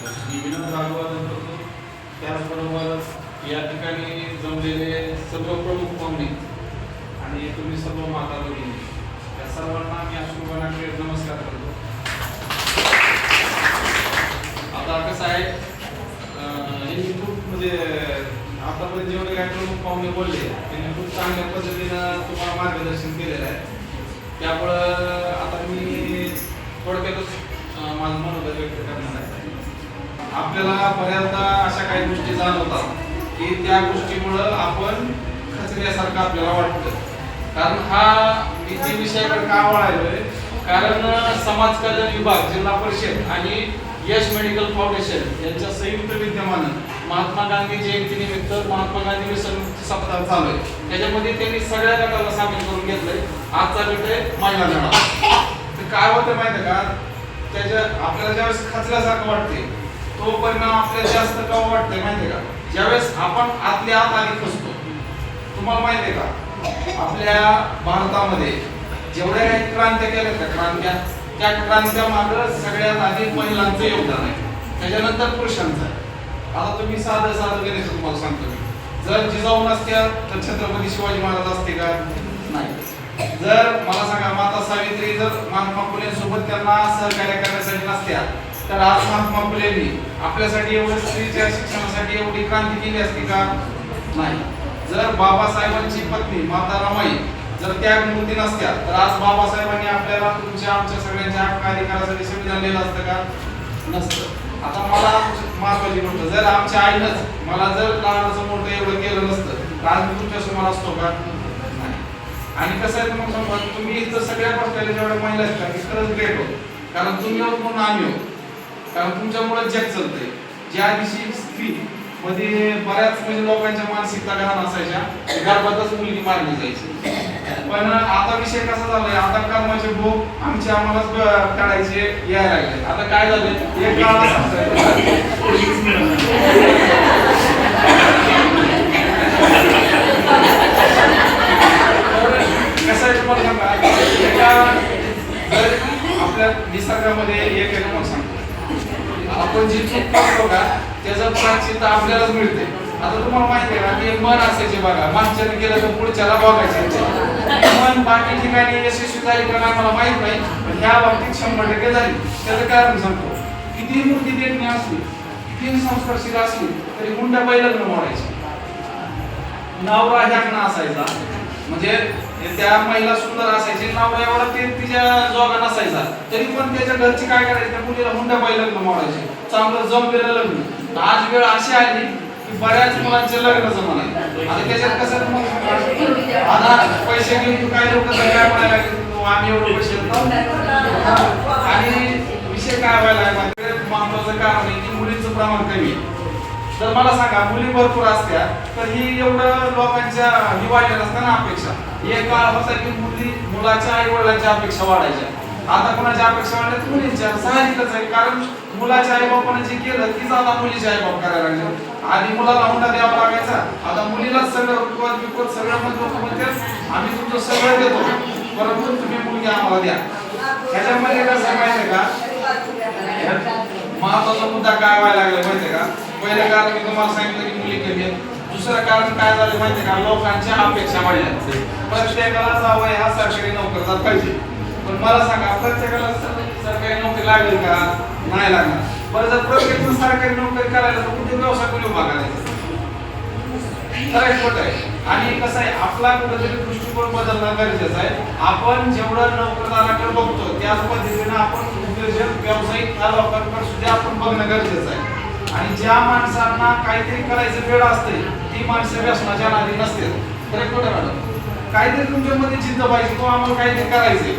मी विनोद करतो त्याचबरोबर या ठिकाणी जमलेले सर्व प्रमुख पाहुणे आणि तुम्ही सर्व माता भगिनी या सर्वांना मी अश्रुबाणाकडे नमस्कार करतो आता कसं आहे यांनी खूप म्हणजे आतापर्यंत जेवढे काही प्रमुख पाहुणे बोलले त्यांनी खूप चांगल्या पद्धतीनं तुम्हाला मार्गदर्शन केलेलं आहे त्यामुळं आता मी थोडक्यात आपल्याला बऱ्याचदा अशा काही गोष्टी जाणवतात की त्या गोष्टीमुळं आपण खचल्यासारखं आपल्याला वाटतं. कारण हा नीती विषयाकडे का वळायलोय? कारण समाज कल्याण विभाग जिल्हा परिषद आणि यश मेडिकल फाउंडेशन यांच्या संयुक्त विद्यमानं महात्मा गांधी जयंतीनिमित्त महात्मा गांधी व्यसन सप्ताह चालू आहे. त्याच्यामध्ये त्यांनी सगळ्या गटाला सामील करून घेतलंय. आजचा गट आहे महिला मेळावा तर काय होतं माहिती का? त्याच्या आपल्याला ज्यावेळेस खचल्यासारखं वाटते तो परिणाम आपल्याला जास्त का वाटतंय माहितीये का? ज्यावेळेस आपण आतल्या आत आधी फसतो तुम्हाला माहितीये का? आपल्या भारतामध्ये जेवढ्या काही क्रांत्या केल्या त्या क्रांत्या त्या क्रांत्या मात्र सगळ्यात आधी महिलांचं योगदान आहे. त्याच्यानंतर पुरुषांचं आता तुम्ही साधं साधं गणित तुम्हाला सांगतो मी. जर जिजाऊ नसत्या तर छत्रपती शिवाजी महाराज असते का? नाही. जर मला सांगा माता सावित्री जर महात्मा फुलेंसोबत त्यांना सहकार्य करण्यासाठी नसत्या तर आज महात्मा फुलेंनी आपल्यासाठी एवढं स्त्रीच्या शिक्षणासाठी एवढी क्रांती केली असती का? नाही. जर बाबासाहेबांची पत्नी माता रमाई जर त्या मूर्ती नसत्या तर आज बाबासाहेबांनी आपल्याला तुमच्या आमच्या सगळ्यांच्या हक्क अधिकारासाठी संविधान लिहिलं असतं का? नसतं. आता मला महत्वाची गोष्ट जर आमच्या आईनंच मला जर लहानाचं मोठं एवढं केलं नसतं तर आज मी तुमच्यासमोर असतो का? नाही. आणि कसं आहे मग तुम्ही इथं सगळ्या गोष्टी जेवढ्या महिला असतात खरंच ग्रेट हो कारण तुम्ही आहोत म्हणून आम्ही आहोत. कारण तुमच्यामुळे जग चालतंय. ज्या दिवशी स्त्री मध्ये बऱ्याच म्हणजे लोकांच्या मानसिकता घाण असायच्या गर्भातच मुलगी मारली जायची. पण आता विषय कसा झालाय? आता कर्माचे भोग आमचे आम्हालाच काढायचे यायला लागले. आता काय झालंय? एक काळ कसं आहे तुम्हाला सांगा? एका आपल्या निसर्गामध्ये एक एक मला सांगतो आपण जी चूक करतो का त्याचं प्राचित आपल्यालाच मिळते. आता तुम्हाला माहिती आहे ना ते मन असायचे बघा. मागच्याने केलं तर पुढच्याला बघायचे मन बाकी ठिकाणी यशस्वी झाली का नाही मला माहीत नाही पण ह्या बाबतीत शंभर टक्के झाली. त्याचं कारण सांगतो. किती मूर्ती देखणी असली किती संस्कारशील असली तरी हुंडा पहिलं लग्न मोडायची. नवरा ह्याकना असायचा. म्हणजे त्या महिला सुंदर असायची नवऱ्यावर एवढा ते तिच्या जोगा नसायचा तरी पण त्याच्या घरची काय करायची? त्या मुलीला हुंडा पाहिलं लग्न मोडायचे. चांगलं जमलेलं लग्न आज वेळ अशी आली की बऱ्याच मुलांचे लग्न जमणार. आता त्याच्यात कसं मग आता पैसे घेऊन काय लोक काय म्हणायला आम्ही एवढे पैसे आणि विषय काय व्हायला महत्वाचं कारण आहे की मुलीचं प्रमाण कमी आहे. तर मला सांगा मुली भरपूर असत्या तर ही एवढं लोकांच्या ही वाढल्या नसत्या ना अपेक्षा. एक काळ होता की मुली मुलाच्या आई वडिलांच्या अपेक्षा वाढायच्या. आता कोणाच्या अपेक्षा वाढल्या? तर मुलींच्या. साहजिकच आहे कारण मुलाच्या आई बापाने जे केलं तीच आता मुलीचे आई बाप करायला लागले. आधी मुलाला हुंडा द्यावा लागायचा. आता मुलीलाच सगळं रुकवत बिकवत सगळं म्हणतो म्हणते आम्ही तुमचं सगळं देतो. परंतु तुम्ही मुलगी आम्हाला द्या. ह्याच्यामध्ये कसं माहितीये का? महत्त्वाचा मुद्दा काय व्हायला लागला माहितीये का? पहिलं कारण मी तुम्हाला सांगितलं की मुली कमी आहेत. दुसरं कारण काय झालं माहितीये का? लोकांच्या अपेक्षा वाढल्या प्रत्येकाला जावं हा सरकारी नोकरदार पाहिजे. पण मला सांगा प्रत्येकाला सरकारी नोकरी लागेल का? नाही लागणार. बरं जर प्रत्येक सरकारी नोकरी करायला तर कुठे व्यवसाय कोणी उभा करायचा? खरं खोट आहे. आणि कसं आहे आपला कुठेतरी दृष्टिकोन बदलणं गरजेचं आहे. आपण जेवढं नोकरदाराकडे बघतो त्याच पद्धतीने आपण उद्योजक व्यावसायिक त्या लोकांकडे सुद्धा आपण बघणं गरजेचं आहे. आणि ज्या माणसांना काहीतरी करायचं वेळ असते ती माणसं व्यसनाच्या नादी नसते खरं खोटं मॅडम काहीतरी तुमच्यामध्ये जिद्द पाहिजे तो आम्हाला काहीतरी करायचंय.